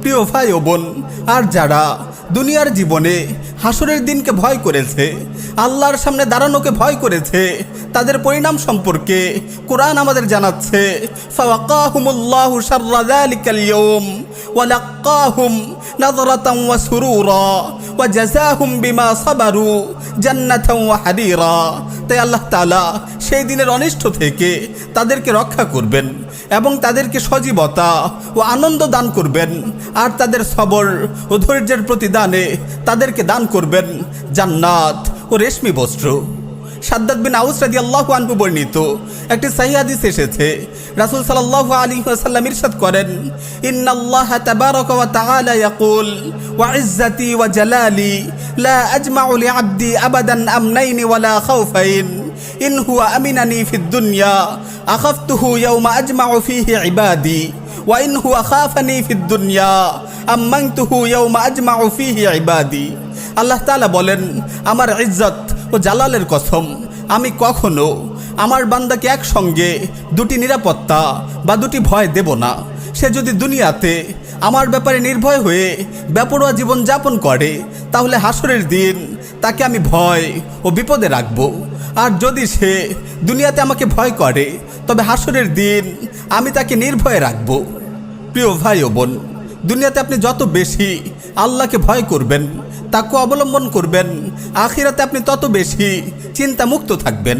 প্রিয় ভাই ও বোন, আর যারা দুনিয়ার জীবনে হাসরের দিনকে ভয় করেছে, আল্লাহর সামনে দাঁড়ানোকে ভয় করেছে, তাদের পরিণাম সম্পর্কে কোরআন আমাদের জানাচ্ছে ওয়া তাই আল্লাহ তালা সেই দিনের অনিষ্ট থেকে তাদেরকে রক্ষা করবেন এবং তাদেরকে সজীবতা ও আনন্দ দান করবেন। আর তাদের সবর ও ধৈর্যের প্রতিদানে তাদেরকে দান করবেন জান্নাত ও রেশমি বস্ত্র। সাদ্দাত বিন আউস রাদি আল্লাহ আনহু বর্ণিত। একটি সাহি হাদিস এসেছে। রাসূল সাল্লাল্লাহু আলাইহি ওয়াসাল্লাম ইরশাদ করেন, ইন্নাল্লাহ তাবারাকা ওয়া তাআলা ইয়াকুল, ওয়া ইজ্জাতি ওয়া জালালি, লা আজমাউ লিআবদি আবাদান আমনাইন ওয়ালা খাউফাইন, ইন হুয়া আমিনানি ফিদ দুনিয়া, আখাফতুহু ইয়াওমা আজমাউ ফীহি ইবাদি, ওয়া ইন হুয়া খাফানি ফিদ দুনিয়া, আম্মানতুহু ইয়াওমা আজমাউ ফীহি ইবাদি। আল্লাহ তাআলা বলেন, আমার ইজ্জত ও জালালের কসম, আমি কখনো আমার বান্দাকে একসঙ্গে দুটি নিরাপত্তা বা দুটি ভয় দেব না। সে যদি দুনিয়াতে আমার ব্যাপারে নির্ভয় হয়ে বেপরোয়া জীবন যাপন করে, তাহলে হাসরের দিন তাকে আমি ভয় ও বিপদে রাখব। আর যদি সে দুনিয়াতে আমাকে ভয় করে, তবে হাসরের দিন আমি তাকে নির্ভয়ে রাখব। প্রিয় ভাই ও বোন দুনিয়াতে আপনি যত বেশি আল্লাহকে ভয় করবেন, তাকে অবলম্বন করবেন, আখিরাতে আপনি তত বেশি চিন্তামুক্ত থাকবেন।